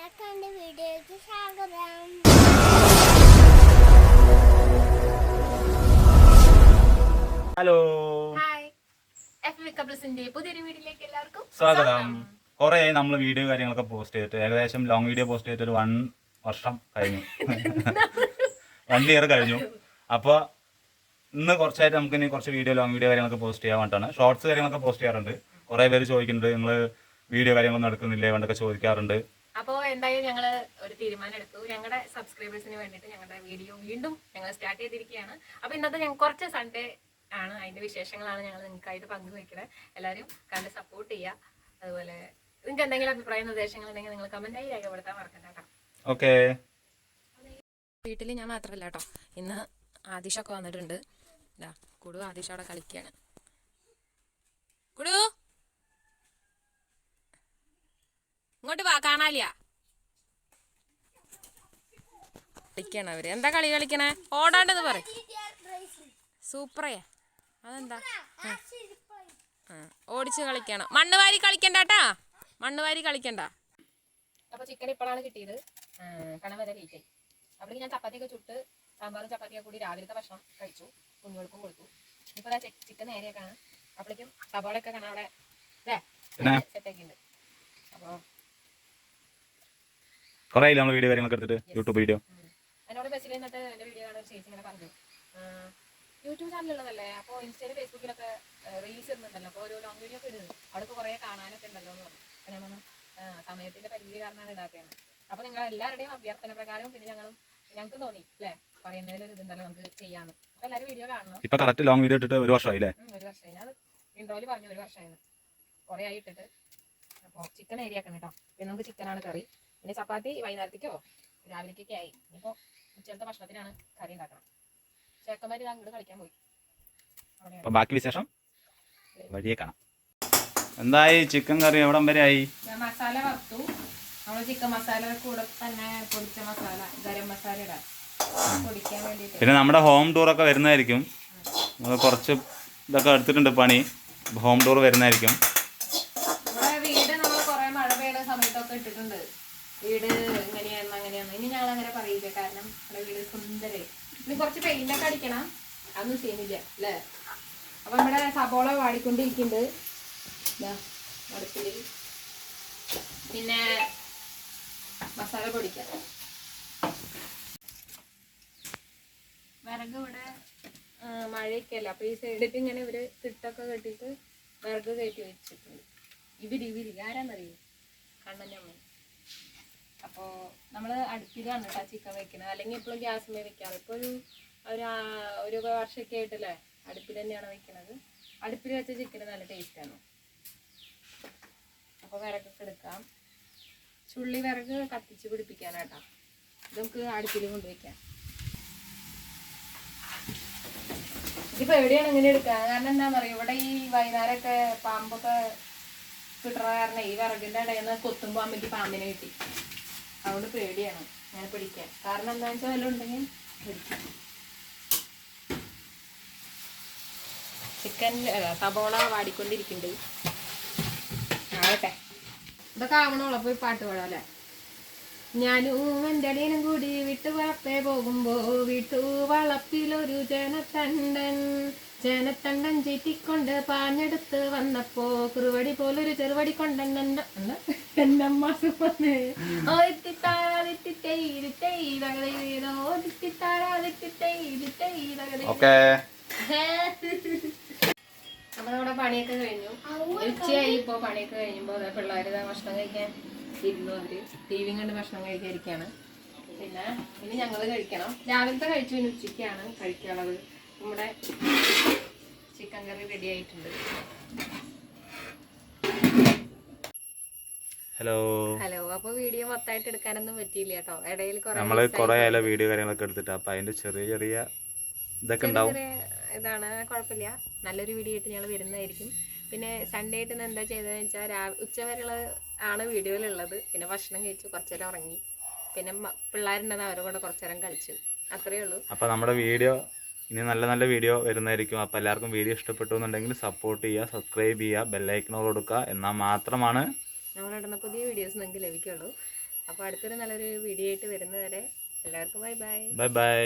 എല്ലാവർക്കും വീഡിയോയ്ക്ക് സ്വാഗതം. ഹലോ. പുതിയൊരു വീഡിയോയിലേക്ക് എല്ലാവർക്കും സ്വാഗതം. കുറെ നമ്മൾ വീഡിയോ കാര്യങ്ങളൊക്കെ പോസ്റ്റ് ചെയ്തിട്ട് ഏകദേശം ലോങ് വീഡിയോ പോസ്റ്റ് ചെയ്തിട്ട് ഒരു വൺ വർഷം കഴിഞ്ഞു. വൺ ഇയർ കഴിഞ്ഞു. അപ്പോൾ ഇന്ന് കുറച്ചായിട്ട് നമുക്ക് ഇനി കുറച്ച് വീഡിയോ ലോങ് വീഡിയോ കാര്യങ്ങളൊക്കെ പോസ്റ്റ് ചെയ്യാൻ വേണ്ടിയിട്ടാണ് ഷോർട്സ് കാര്യങ്ങളൊക്കെ പോസ്റ്റ് ചെയ്യാറുണ്ട്. കുറെ പേര് ചോദിക്കുന്നുണ്ട് നിങ്ങൾ വീഡിയോ കാര്യങ്ങളൊന്നും നടക്കുന്നില്ലേ വേണ്ടൊക്കെ ചോദിക്കാറുണ്ട്. എന്തായാലും ഞങ്ങൾ ഒരു തീരുമാനം എടുത്തു. ഞങ്ങളുടെ സബ്സ്ക്രൈബേഴ്സിന് വേണ്ടിയിട്ട് ഞങ്ങളുടെ വീഡിയോ വീണ്ടും ഞങ്ങൾ സ്റ്റാർട്ട് ചെയ്തിരിക്കുകയാണ്. അപ്പൊ ഇന്നത്തെ ഞങ്ങൾ കുറച്ച് സൺഡേ ആണ് അതിന്റെ വിശേഷങ്ങളാണ് ഞങ്ങൾ നിങ്ങൾക്കായിട്ട് പങ്കുവെക്കുന്നത് എല്ലാവരും കണ്ട് സപ്പോർട്ട് ചെയ്യുക അതുപോലെ നിങ്ങൾക്ക് എന്തെങ്കിലും അഭിപ്രായ നിർദ്ദേശങ്ങൾ ഉണ്ടെങ്കിൽ നിങ്ങൾ കമന്റായി രേഖപ്പെടുത്താൻ മറക്കണ്ട കേട്ടോ. ഓക്കെ വീട്ടിൽ ഞാൻ മാത്രമല്ല കേട്ടോ. ഇന്ന് ആദിഷൊക്കെ വന്നിട്ടുണ്ട്. ഇതാ കുടു ആദിഷ അവിടെ കളിക്കുകയാണ് കുടു! ഇങ്ങോട്ട് വാ കാണാലിയ കളിക്കണ അവർ. എന്താ കളി കളിക്കണേ? ഓടാണ്ടത് പറ സൂപ്പറയാ അതെന്താ? ഓടിച്ച് കളിക്കണം. മണ്ണ് വാരി കളിക്കണ്ട കേട്ടാ മണ്ണ് വാരി കളിക്കണ്ട. അപ്പൊ ചിക്കൻ ഇപ്പോഴാണ് കിട്ടിയത്. കണം വരെ ലേറ്റ് ആയി ഞാൻ ചപ്പാത്തിയൊക്കെ ചുട്ട് സാമ്പാറും ചപ്പാത്തിയൊക്കെ കൂടി രാവിലത്തെ ഭക്ഷണം കഴിച്ചു. കുഞ്ഞുങ്ങൾക്കും കൊടുത്തു. ഇപ്പൊ ചിക്കൻ നേരെയൊക്കെയാണ് അപ്പോഴേക്കും സവാളയൊക്കെ കാണാൻ അവിടെ പിന്നെ? സെറ്റാക്കിയിട്ടുണ്ട് അപ്പോൾ കുറെ നമ്മൾ വീഡിയോ കാര്യങ്ങളൊക്കെ എടുത്തിട്ട്? യൂട്യൂബ് വീഡിയോ എന്നോട് ബസ്സിൽ നിന്നിട്ട് എന്റെ വീഡിയോ കാണാൻ ചേച്ചി ഇങ്ങനെ പറഞ്ഞു. യൂട്യൂബ് ചാനലുള്ളതല്ലേ അപ്പോൾ ഇൻസ്റ്റയിലും ഫേസ്ബുക്കിലൊക്കെ റീൽസ് ഇടുന്നുണ്ടല്ലോ. അപ്പോൾ ഓരോ ലോങ് വീഡിയോ ഒക്കെ ഇടുന്നു. അവിടെ കുറേ കാണാനൊക്കെ ഉണ്ടല്ലോ എന്ന് പറഞ്ഞു. അപ്പോൾ ഞാൻ പറഞ്ഞു "ആ, സമയത്തിന്റെ പരിധി കാരണമാണ് ഇടാത്തത് അപ്പോൾ നിങ്ങൾ എല്ലാവരുടെയും അഭ്യർത്ഥന പ്രകാരം പിന്നെ ഞങ്ങളും ഞങ്ങൾക്ക് തോന്നി അല്ലേ? പറയുന്നതിൽ ഒരു ഇതുണ്ടല്ലോ നമുക്ക് ചെയ്യാമെന്ന് അപ്പോൾ എല്ലാവരും വീഡിയോ കാണണം. ഇപ്പൊ കറക്റ്റ് ലോങ് വീഡിയോ ഇട്ടിട്ട് ഒരു വർഷമായി അല്ലേ? ഒരു വർഷമായി. ഞാൻ ഇൻട്രോയിൽ പറഞ്ഞു ഒരു വർഷമായിരുന്നു കുറേ ആയി ഇട്ടിട്ട്. അപ്പോൾ ചിക്കൻ ഏരിയാക്കണം കേട്ടോ. പിന്നെ നമുക്ക് ചിക്കനാണ് കറി. പിന്നെ ചപ്പാത്തി വൈകുന്നേരത്തേക്കോ? രാവിലേക്കൊക്കെ ആയി. ഇനിയിപ്പോൾ ഉച്ചത്തെ ഭക്ഷണത്തിനാണ് കറി ഉണ്ടാക്കണം. ചേക്കന്മാർ അങ്ങോട്ട് കളിക്കാൻ പോയി. ബാക്കി വിശേഷം? വഴിയെ കാണാം. എന്തായി? ചിക്കൻ കറി എവിടം വരെ ആയി? മസാല വറുത്തു. നമ്മൾ ചിക്കൻ മസാല കൂടെ തന്നെ പൊടിച്ച മസാല ഗരം മസാല ഇടാം പൊടിക്കാൻ വേണ്ടിയിട്ട്. പിന്നെ നമ്മുടെ ഹോം ടൂർ ഒക്കെ വരുന്നതായിരിക്കും. കുറച്ച് ഇതൊക്കെ എടുത്തിട്ടുണ്ട് പണി. ഹോം ടൂർ വരുന്നതായിരിക്കും. വീട് നമ്മൾ കുറേ മഴ പെയ്യുന്ന സമയത്തൊക്കെ ഇട്ടിട്ടുണ്ട്. വീട് ഇങ്ങനെയാന്ന് അങ്ങനെയാന്ന് ഇനി ഞങ്ങൾ അങ്ങനെ പറയില്ല. കാരണം നമ്മുടെ വീട് സുന്ദരേ ഇനി കുറച്ച് പെയിന്റൊക്കെ അടിക്കണം. അതൊന്നും ചെയ്യുന്നില്ല അല്ലേ? അപ്പൊ നമ്മുടെ സബോള വാടിക്കൊണ്ടിരിക്കുന്നുണ്ട്. ദാ, അടുപ്പിൽ. പിന്നെ മസാല പൊടിക്കാം. വിറക് ഇവിടെ മഴയൊക്കെ അപ്പൊ ഈ സൈഡിട്ട് ഇങ്ങനെ ഇവർ തിട്ടൊക്കെ കെട്ടിയിട്ട് വിറക് കയറ്റി വെച്ചിട്ടുണ്ട്. ഇവർ ഇവർ ആരാന്നറിയോ? കണ്ണഞ്ഞമ്മ അപ്പോൾ നമ്മൾ അടുപ്പിലാണ് കേട്ടോ ചിക്കൻ വെക്കുന്നത് അല്ലെങ്കിൽ എപ്പോഴും ഗ്യാസിൽ വെക്കാറ്. ഇപ്പോൾ ഒരു ഒരു ഒരു വർഷമൊക്കെ ആയിട്ടല്ലേ അടുപ്പിൽ തന്നെയാണ് വെക്കുന്നത് അടുപ്പിൽ വെച്ച ചിക്കൻ നല്ല ടേസ്റ്റാണ് അപ്പോൾ വിറകൊക്കെ എടുക്കാം. ചുള്ളി വിറക് കത്തിച്ച് പിടിപ്പിക്കാനാട്ടാ. ഇത് നമുക്ക് അടുപ്പിൽ കൊണ്ടുവയ്ക്കാം ഇതിപ്പോ എവിടെയാണ് ഇങ്ങനെ എടുക്കുക കാരണം എന്താണെന്നറിയോ ഇവിടെ ഈ വൈകുന്നേരമൊക്കെ പാമ്പൊക്കെ കിട്ടണ കാരണം ഈ വിറകിന്റെ ഇടയിൽ നിന്ന് കൊത്തുമ്പോൾ അമ്മയ്ക്ക് പാമ്പിനെ കിട്ടി. അതുകൊണ്ട് പേടിയാണ് ഞാൻ പിടിക്കാൻ. കാരണം എന്താണെന്ന് വെച്ചാൽ വല്ലതും ഉണ്ടെങ്കിൽ പിടിക്കാം. ചിക്കൻ സബോള വാടിക്കൊണ്ടിരിക്കുന്നുണ്ട്. ആവട്ടെ. ഇതൊക്കെ ആവണോളൂ പോയി പാട്ട് പാടാം അല്ലേ? ഞാനും എന്റെ അടിയനും കൂടി വിട്ടു വളർത്തേ പോകുമ്പോ വിട്ടു വളപ്പിലൊരു ജനത്തണ്ടൻ. ജനത്തണ്ടൻ ചീറ്റിക്കൊണ്ട് പാഞ്ഞെടുത്ത് വന്നപ്പോ കുറുവടി പോലൊരു ചെറുവടി കൊണ്ടൻ എന്ന എന്നമ്മ സുമന്ന് ഓക്കെ. അപ്പൊ നമ്മുടെ പണിയൊക്കെ കഴിഞ്ഞു. ഉച്ചയായി ഇപ്പൊ പണിയൊക്കെ കഴിയുമ്പോ പിള്ളേര് ദേ ഭക്ഷണം കഴിക്കാൻ ഇരുന്നു അവർ ടി വി കണ്ട് ഭക്ഷണം കഴിക്കാതിരിക്കാണ്. പിന്നെ ഇനി ഞങ്ങൾ കഴിക്കണം. രാവിലത്തെ കഴിച്ചു പിന്നെ ഉച്ചയ്ക്കാണ് കഴിക്കാനുള്ളത്. നമ്മുടെ ചിക്കൻ കറി റെഡി ആയിട്ടുണ്ട്. ഹലോ. ഹലോ അപ്പൊ വീഡിയോ മൊത്തമായിട്ട് എടുക്കാനൊന്നും പറ്റിയില്ല കേട്ടോ. ഇടയിൽ നമ്മൾ കൊറേ ആയാലും വീഡിയോ കാര്യങ്ങളൊക്കെ എടുത്തിട്ട്. അപ്പൊ അതിന്റെ ചെറിയ ചെറിയ ഇതൊക്കെ ഉണ്ടാവും. ഇതാണ് കുഴപ്പമില്ല. നല്ലൊരു വീഡിയോ ആയിട്ട് ഞങ്ങൾ വരുന്നതായിരിക്കും. പിന്നെ സൺഡേ ആയിട്ട് ഇന്ന് എന്താ ചെയ്തതെന്ന് വെച്ചാൽ രാവിലെ ഉച്ച വരെയുള്ള ആണ് വീഡിയോയിലുള്ളത് പിന്നെ ഭക്ഷണം കഴിച്ചു കുറച്ചേരം ഉറങ്ങി. പിന്നെ പിള്ളേരുണ്ടെന്ന് അവരുടെ കൂടെ കുറച്ചു നേരം കളിച്ചു. അത്രയേ ഉള്ളൂ. അപ്പൊ നമ്മുടെ വീഡിയോ ഇനി നല്ല നല്ല വീഡിയോ വരുന്നതായിരിക്കും. അപ്പൊ എല്ലാവർക്കും വീഡിയോ ഇഷ്ടപ്പെട്ടു എന്നുണ്ടെങ്കിൽ സപ്പോർട്ട് ചെയ്യുക സബ്സ്ക്രൈബ് ചെയ്യുക ബെല്ലൈക്കണോട് കൊടുക്കുക. എന്നാൽ മാത്രമാണ് നമ്മളിടുന്ന പുതിയ വീഡിയോസ് നിങ്ങൾക്ക് ലഭിക്കുള്ളൂ അപ്പോൾ അടുത്തൊരു നല്ലൊരു വീഡിയോ ആയിട്ട് വരുന്നവരെ എല്ലാവർക്കും ബൈ ബൈ ബൈ ബൈ